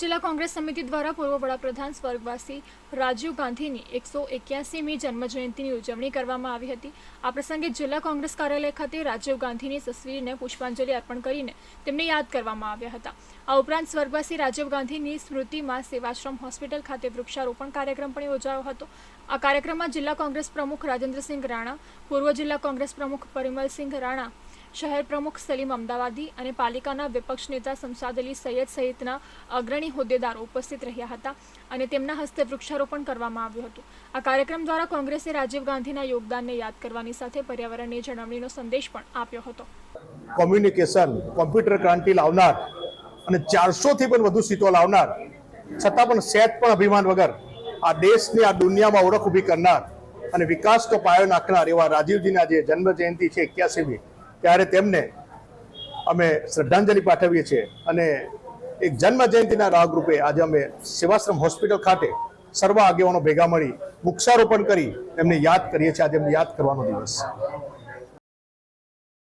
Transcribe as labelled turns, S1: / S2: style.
S1: જિલ્લા કોંગ્રેસ સમિતિ દ્વારા પૂર્વ વડાપ્રધાન સ્વર્ગવાસી રાજીવ ગાંધીની એકસો એક્યાસીમી જન્મજયંતિની ઉજવણી કરવામાં આવી હતી. આ પ્રસંગે જિલ્લા કોંગ્રેસ કાર્યાલય ખાતે રાજીવ ગાંધીની તસવીરને પુષ્પાંજલિ અર્પણ કરીને તેમને યાદ કરવામાં આવ્યા હતા. આ ઉપરાંત સ્વર્ગવાસી રાજીવ ગાંધીની સ્મૃતિમાં સેવાશ્રમ હોસ્પિટલ ખાતે વૃક્ષારોપણ કાર્યક્રમ પણ યોજાયો હતો. આ કાર્યક્રમમાં જિલ્લા કોંગ્રેસ પ્રમુખ રાજેન્દ્રસિંહ રાણા, પૂર્વ જિલ્લા કોંગ્રેસ પ્રમુખ પરિમલસિંહ રાણા શહેર પ્રમુખ સલીમ અમદાવાદી અને પાલિકાના વિપક્ષ નેતા સમસાદ અલી સૈયદ સહિતના અગ્રણી હોદ્દેદારો ઉપસ્થિત રહ્યા હતા અને તેમના હસ્તે વૃક્ષારોપણ કરવામાં આવ્યું હતું. આ કાર્યક્રમ દ્વારા કોંગ્રેસે રાજીવ ગાંધીના યોગદાનને યાદ કરવાની સાથે પર્યાવરણની જાળવણીનો સંદેશ પણ આપ્યો હતો.
S2: કોમ્યુનિકેશન, કોમ્પ્યુટર ક્રાંતિ લાવનાર અને ચારસોથી પણ વધુ સીટો લાવનાર, છતાં પણ સેત પણ અભિમાન વગર આ દેશની, આ દુનિયામાં ઓળખ ઊભી કરનાર અને વિકાસનો પાયો નાખનાર એવા રાજીવજીના જે જન્મ જયંતિ છે, એક્યાસીમી ત્યારે તેમને અમે શ્રદ્ધાંજલિ પાઠવીએ છીએ. અને એક જન્મ જયંતિના રાગરૂપે આજે અમે સેવાશ્રમ હોસ્પિટલ ખાતે સર્વ આગેવાનો ભેગા મળી વૃક્ષારોપણ કરી એમને યાદ કરીએ છીએ. આજે એમને યાદ કરવાનો દિવસ.